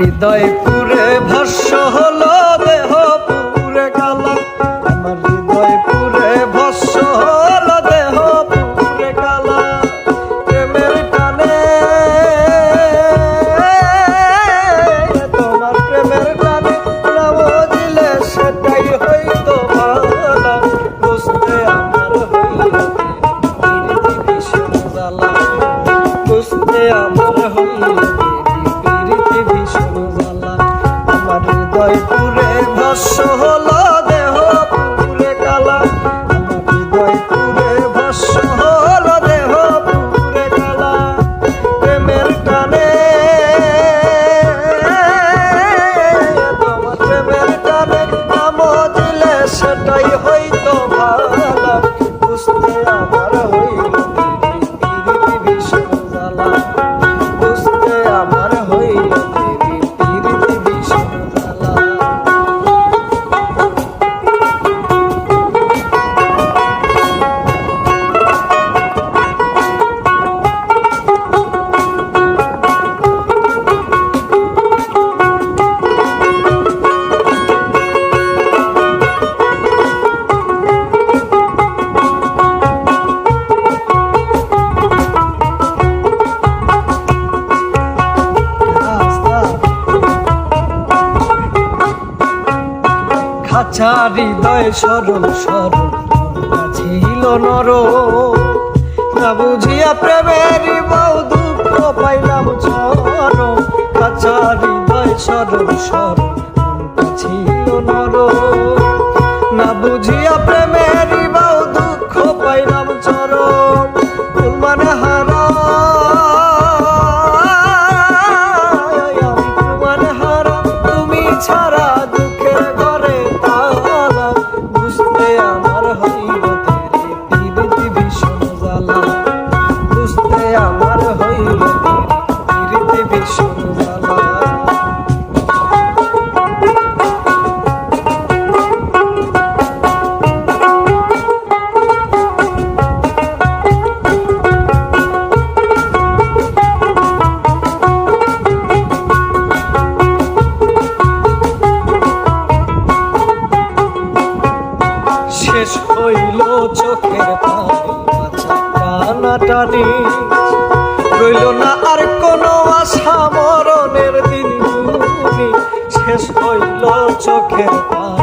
হৃদয়পুরে ভাষ্য হলো বাচ্চা হৃদয় সরল সরল ছিল নর। না বুঝিয়া প্রেমের দুঃখ পাইলাম চর। কাঁচা হৃদয় সরল সরল ছিল নর। না বুঝিয়া প্রেমের টানাটানি রইল না আর কোনো আশা মরণের দিন শেষ হইল চোখের পা